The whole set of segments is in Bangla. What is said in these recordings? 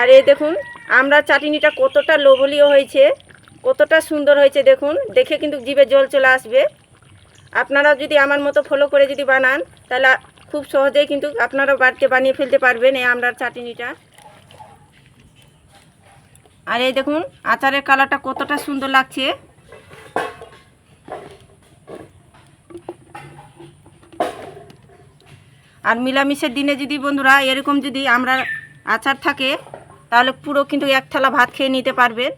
আর এই দেখুন, আমরা চাটনিটা কতটা লোভনীয় হয়েছে, কতটা সুন্দর হয়েছে দেখুন, দেখে কিন্তু জিভে জল চলে আসবে। আপনারা যদি আমার মতো ফলো করে যদি বানান, তাহলে খুব সহজেই কিন্তু আপনারা বাড়িতে বানিয়ে ফেলতে পারবেন এই আমড়ার চাটনিটা। আর এই দেখুন, আচারের কালারটা কতটা সুন্দর লাগছে। আর মিলামিশের দিনে যদি বন্ধুরা এরকম যদি আমরা আচার থাকে তাহলে পুরো কিন্তু এক থালা ভাত খেয়ে নিতে পারবেন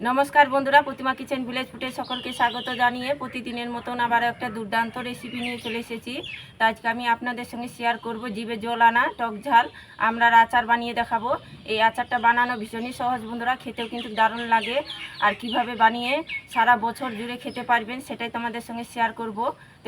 নমস্কার বন্ধুরা, প্রতিমা কিচেন ভিলেজ ফুটে সকলকে স্বাগত জানিয়ে প্রতিদিনের মতন আবার একটা দুর্দান্ত রেসিপি নিয়ে চলে এসেছি। তো আজকে আমি আপনাদের সঙ্গে শেয়ার করব জিভে জল আনা, টক ঝাল। আমরা আচার বানিয়ে দেখাবো। এই আচারটা বানানো ভীষণই সহজ বন্ধুরা, খেতেও কিন্তু দারুণ লাগে। আর কীভাবে বানিয়ে সারা বছর জুড়ে খেতে পারবেন সেটাই তোমাদের সঙ্গে শেয়ার করব।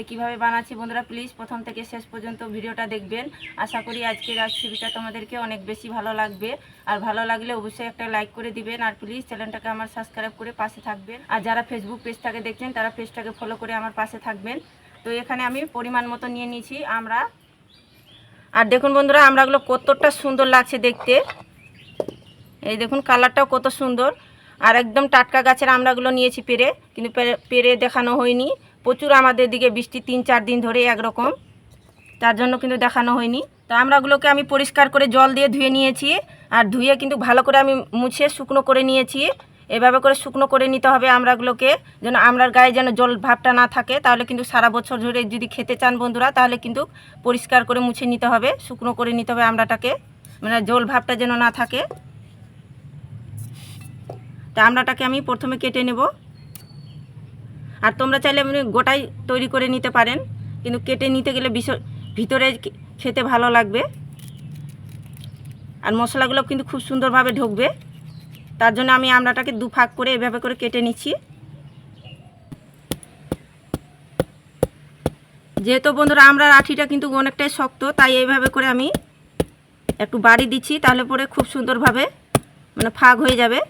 তো কীভাবে বানাচ্ছি বন্ধুরা প্লিজ প্রথম থেকে শেষ পর্যন্ত ভিডিওটা দেখবেন। আশা করি আজকের রেসিপিটা তোমাদেরকে অনেক বেশি ভালো লাগবে। আর ভালো লাগলে অবশ্যই একটা লাইক করে দিবেন। আর প্লিজ চ্যানেলটাকে আমার সাবস্ক্রাইব করে পাশে থাকবেন। আর যারা ফেসবুক পেজটাকে দেখছেন, তারা পেজটাকে ফলো করে আমার পাশে থাকবেন। তো এখানে আমি পরিমাণ মতো নিয়ে নিয়েছি আমরা। আর দেখুন বন্ধুরা, আমরাগুলো কতটা সুন্দর লাগছে দেখতে। এই দেখুন কালারটাও কত সুন্দর। আর একদম টাটকা গাছের আমরাগুলো নিয়েছি পেরে। কিন্তু পেরে দেখানো হয়নি। প্রচুর আমাদের দিকে বৃষ্টি তিন, চার দিন ধরে একরকম। তার জন্য কিন্তু দেখানো হয়নি। তো আমড়াগুলোকে আমি পরিষ্কার করে জল দিয়ে ধুয়ে নিয়েছি আর ধুয়ে কিন্তু ভালো করে আমি মুছে শুকনো করে নিয়েছি। এভাবে করে শুকনো করে নিতে হবে আমড়াগুলোকে যেন আমড়ার গায়ে যেন জল ভাবটা না থাকে। তাহলে কিন্তু সারা বছর ধরে যদি খেতে চান বন্ধুরা, তাহলে কিন্তু পরিষ্কার করে মুছে নিতে হবে, শুকনো করে নিতে হবে আমরাটাকে মানে জল ভাবটা যেন না থাকে। তা আমরাটাকে আমি প্রথমে কেটে নেব। আর তোমরা চাইলে এমনি গোটাই তৈরি করে নিতে পারেন, কিন্তু কেটে নিতে গেলে বিষ- ভিতরে খেতে ভালো লাগবে। আর মশলাগুলো কিন্তু খুব সুন্দরভাবে ঢুকবে। তার জন্য আমি আমড়াটাকে দু ফাঁক করে এভাবে করে কেটে নিচ্ছি। যেহেতু বন্ধুরা আমড়ার আঠিটা কিন্তু অনেকটাই শক্ত, তাই এইভাবে করে আমি একটু বাড়ি দিচ্ছি, তাহলে পরে খুব সুন্দরভাবে মানে ফাঁক হয়ে যাবে।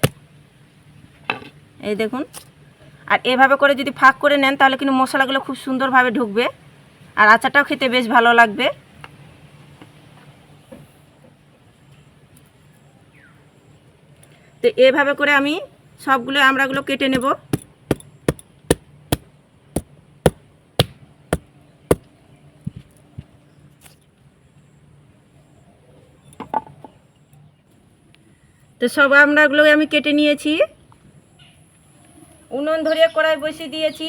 এই দেখুন। আর এভাবে করে যদি ফাঁক করে নেন, তাহলে কিন্তু মশলাগুলো খুব সুন্দরভাবে ঢুকবে। আর আচারটাও খেতে বেশ ভালো লাগবে। তো এভাবে করে আমি সবগুলো আমড়াগুলো কেটে নেব। তো সব আমড়াগুলো আমি কেটে নিয়েছি। উনুন ধরিয়ে কড়াই বসিয়ে দিয়েছি।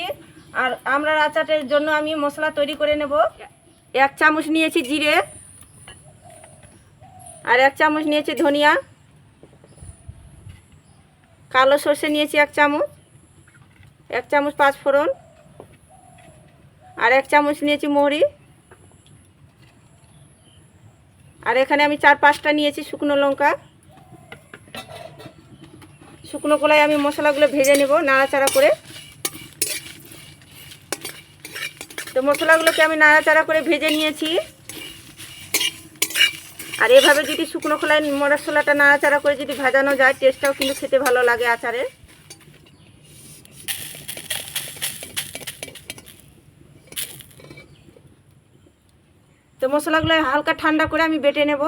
আর আমরা আচারের জন্য আমি মশলা তৈরি করে নেব। এক চামচ নিয়েছি জিরে। আর এক চামচ নিয়েছি ধনিয়া। কালো সর্ষে নিয়েছি এক চামচ। এক চামচ পাঁচ ফোড়ন। আর এক চামচ নিয়েছি মৌরি। আর এখানে আমি চার পাঁচটা নিয়েছি শুকনো লঙ্কা। শুকনো কলাই আমি মশলাগুলো ভেজে নেব নাড়াচাড়া করে। তো মশলাগুলোকে আমি নাড়াচাড়া করে ভেজে নিয়েছি। আর এভাবে যদি শুকনো খোলায় মশলাটা নাড়াচাড়া করে যদি ভাজানো যায় টেস্টটাও কিন্তু খেতে ভালো লাগে আচারের। তো মশলাগুলো হালকা ঠান্ডা করে আমি বেটে নেব।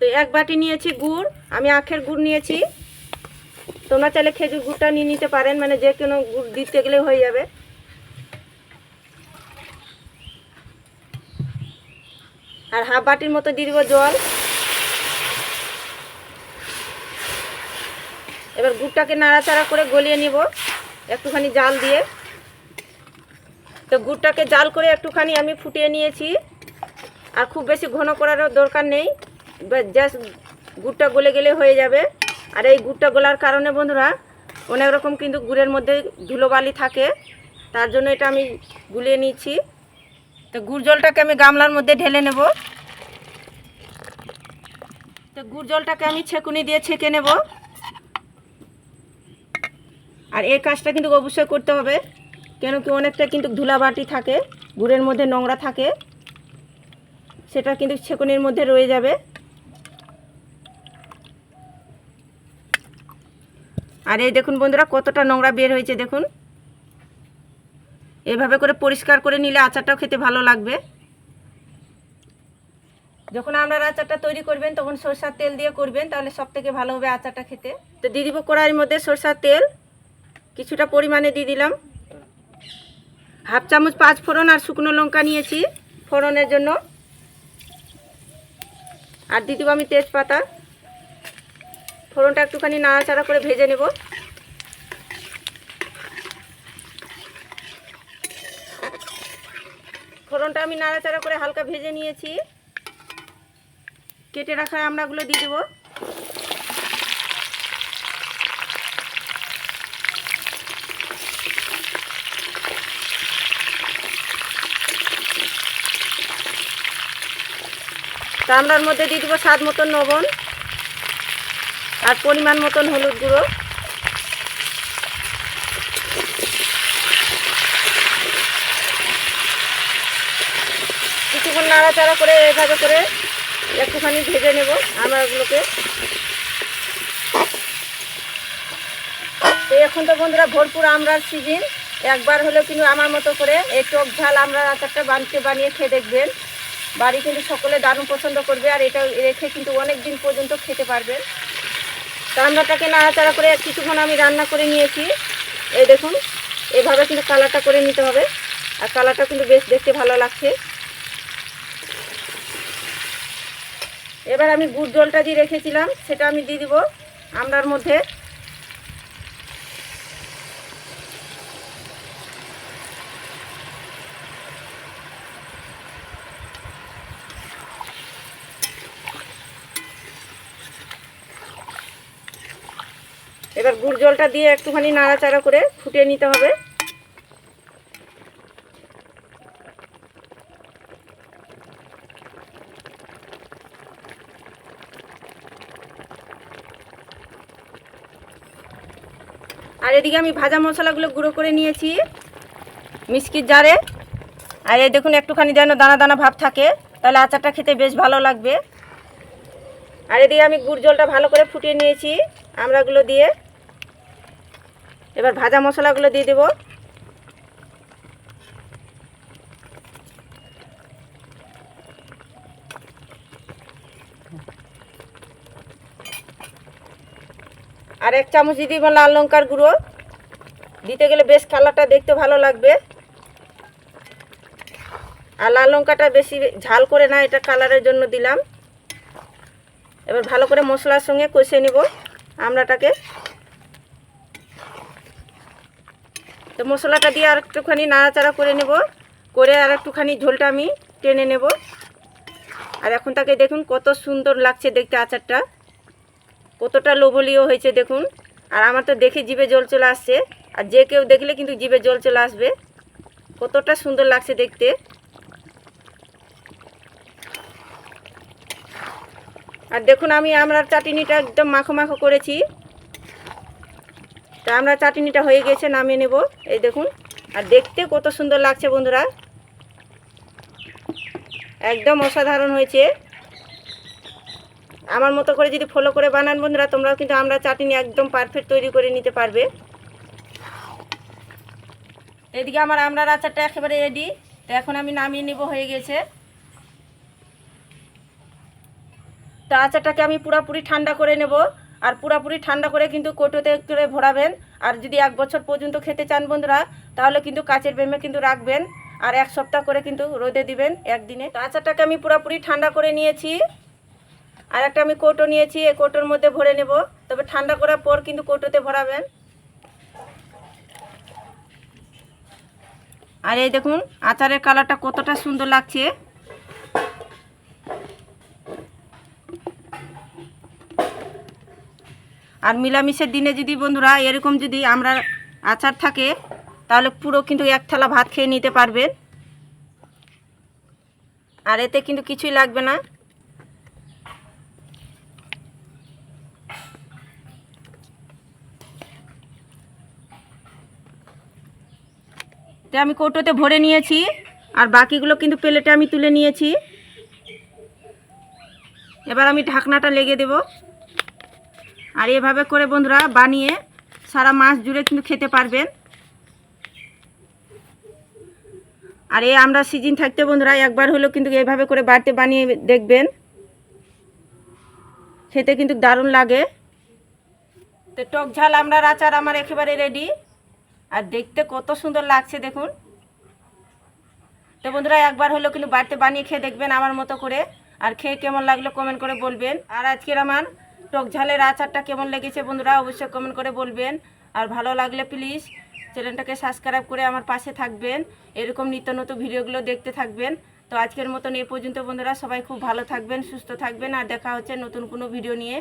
তো এক বাটি নিয়েছি গুড়, আমি আখের গুড় নিয়েছি। তোমরা চাইলে খেজুর গুড়টা নিয়ে নিতে পারেন মানে যে কোনো গুড় দিতে গেলে হয়ে যাবে। আর হাফ বাটির মতো দিয়ে দিব জল। এবার গুড়টাকে নাড়াচাড়া করে গলিয়ে নিব একটুখানি জাল দিয়ে। তো গুড়টাকে জাল করে একটুখানি আমি ফুটিয়ে নিয়েছি। আর খুব বেশি ঘন করারও দরকার নেই জাস্ট গুড়টা গলে গেলে হয়ে যাবে। আর এই গুড়টা গলার কারণে বন্ধুরা, অনেক রকম কিন্তু গুড়ের মধ্যে ধুলোবালি থাকে। তার জন্য এটা আমি গুলিয়ে নিয়েছি। তো গুড় জলটাকে আমি গামলার মধ্যে ঢেলে নেব। তো গুড় জলটাকে আমি ছেঁকুনি দিয়ে ছেঁকে নেব। আর এই কাজটা কিন্তু অবশ্যই করতে হবে কেন কি অনেকটা কিন্তু ধুলাবাটি থাকে, গুড়ের মধ্যে নোংরা থাকে, সেটা কিন্তু ছেঁকুনির মধ্যে রয়ে যাবে। আর এই দেখুন বন্ধুরা, কতটা নোংরা বের হয়েছে দেখুন। এভাবে করে পরিষ্কার করে নিলে আচারটাও খেতে ভালো লাগবে। যখন আপনারা আচারটা তৈরি করবেন, তখন সরষার তেল দিয়ে করবেন, তাহলে সব থেকে ভালো হবে আচারটা খেতে। তো দিয়ে দিব কড়াইয়ের মধ্যে সরষার তেল, কিছুটা পরিমাণে দিয়ে দিলাম। হাফ চামচ পাঁচ ফোড়ন আর শুকনো লঙ্কা নিয়েছি ফোড়নের জন্য। আর দিয়ে দিব আমি তেজপাতা। ফোড়নটা একটুখানি নাড়াচাড়া করে ভেজে নেব। ফোড়নটা আমি নাড়াচাড়া করে হালকা ভেজে নিয়েছি। কেটে রাখা আমড়াগুলো দিয়ে দেবো। আমড়ার মধ্যে দিয়ে দেবো স্বাদ মতন লবণ। আর পরিমাণ মতন হলুদ গুঁড়ো। কিছুক্ষণ নাড়াচাড়া করে এভাবে করে একটুখানি ভেজে নেব আমড়াগুলোকে তো এখন তো বন্ধুরা ভরপুর আমড়ার সিজিন। একবার হলেও কিন্তু আমার মতো করে এই টক ঝাল আমরা আচারটা বানিয়ে বানিয়ে খেয়ে দেখবেন। বাড়ি কিন্তু সকলে দারুণ পছন্দ করবে আর এটা রেখে কিন্তু অনেক দিন পর্যন্ত খেতে পারবেন। আমড়াটাকে নাড়াচাড়া করে কিছুক্ষণ আমি রান্না করে নিয়েছি। এই দেখুন, এভাবে কিন্তু কালারটা করে নিতে হবে। আর কালারটা কিন্তু বেশ দেখতে ভালো লাগছে। এবার আমি গুড় জলটা দিয়ে রেখেছিলাম, সেটা আমি দিয়ে দিব আমরার মধ্যে। এবার গুড় জলটা দিয়ে একটুখানি নাড়াচাড়া করে ফুটিয়ে নিতে হবে। আর এদিকে আমি ভাজা মশলাগুলো গুঁড়ো করে নিয়েছি মিষ্কির জারে। আর এই দেখুন একটুখানি যেন দানা দানা ভাব থাকে, তাহলে আচারটা খেতে বেশ ভালো লাগবে। আর এদিকে আমি গুড় জলটা ভালো করে ফুটিয়ে নিয়েছি আমড়াগুলো দিয়ে। এবার ভাজা মশলাগুলো দিয়ে দেব। আর এক চামচ দিয়ে দিব লাল লঙ্কার গুঁড়ো। দিতে গেলে বেশ কালারটা দেখতে ভালো লাগবে। আর লাল লঙ্কাটা বেশি ঝাল করে না, এটা কালারের জন্য দিলাম। এবার ভালো করে মশলার সঙ্গে কষে নেব আমড়াটাকে। তো মশলাটা দিয়ে আর একটুখানি নাড়াচাড়া করে নেব। করে আর একটুখানি ঝোলটা আমি টেনে নেব। আর এখন তাকে দেখুন কত সুন্দর লাগছে দেখতে আচারটা। কতটা লোভলীয় হয়েছে দেখুন। আর আমার তো দেখে জিভে জল চলে আসছে। আর যে কেউ দেখলে কিন্তু জিভে জল চলে আসবে। কতটা সুন্দর লাগছে দেখতে। আর দেখুন আমি আমরার চাটনিটা একদম মাখো মাখো করেছি। তা আমরা চাটনিটা হয়ে গেছে, নামিয়ে নেব। এই দেখুন, আর দেখতে কত সুন্দর লাগছে বন্ধুরা। একদম অসাধারণ হয়েছে। আমার মতো করে যদি ফলো করে বানান বন্ধুরা, তোমরাও কিন্তু আমরা চাটনি একদম পারফেক্ট তৈরি করে নিতে পারবে। এদিকে আমার আমরার আচারটা একেবারে রেডি তো এখন আমি নামিয়ে নেব, হয়ে গেছে। তো আচারটাকে আমি পুরোপুরি ঠান্ডা করে নেব। আর পুরোপুরি ঠান্ডা করে কিন্তু কোটোতে করে ভরাবেন। আর যদি এক বছর পর্যন্ত খেতে চান বন্ধুরা, তাহলে কিন্তু কাচের বেমে কিন্তু রাখবেন। আর এক সপ্তাহ করে কিন্তু রোদে দিবেন একদিনে। তো আচারটাকে আমি পুরোপুরি ঠান্ডা করে নিয়েছি। আর একটা আমি কোটো নিয়েছি, এই কোটোর মধ্যে ভরে নেব। তবে ঠান্ডা করার পর কিন্তু কোটোতে ভরাবেন। আর এই দেখুন, আচারের কালারটা কতটা সুন্দর লাগছে। আর মিলামিশের দিনে যদি বন্ধুরা এরকম যদি আমরা আচার থাকে, তাহলে পুরো কিন্তু এক থালা ভাত খেয়ে নিতে পারবেন। আর এতে কিন্তু কিছুই লাগবে না। তো আমি কৌটোতে ভরে নিয়েছি, আর বাকিগুলো কিন্তু প্লেটে আমি তুলে নিয়েছি। এবার আমি ঢাকনাটা লেগে দেব। আর এভাবে করে বন্ধুরা বানিয়ে সারা মাস জুড়ে কিন্তু খেতে পারবেন। আর এই আমরা সিজন থাকতে বন্ধুরা একবার হলেও কিন্তু এভাবে করে বাড়তে বানিয়ে দেখবেন। খেতে কিন্তু দারুণ লাগে। তো টক ঝাল আমরা আচার আমার একেবারে রেডি আর দেখতে কত সুন্দর লাগছে দেখুন। তো বন্ধুরা একবার হলেও কিন্তু বাড়িতে বানিয়ে খেয়ে দেখবেন আমার মতো করে। আর খেয়ে কেমন লাগল কমেন্ট করে বলবেন। আর আজকের আমার টক ঝালের আচারটা কেমন লেগেছে বন্ধুরা অবশ্যই কমেন্ট করে বলবেন। আর ভালো লাগলে প্লিজ চ্যানেলটাকে সাবস্ক্রাইব করে আমার পাশে থাকবেন। এরকম নিত্য নতুন ভিডিওগুলো দেখতে থাকবেন। তো আজকের মতন এ পর্যন্ত বন্ধুরা সবাই খুব ভালো থাকবেন, সুস্থ থাকবেন। আর দেখা হচ্ছে নতুন কোনো ভিডিও নিয়ে।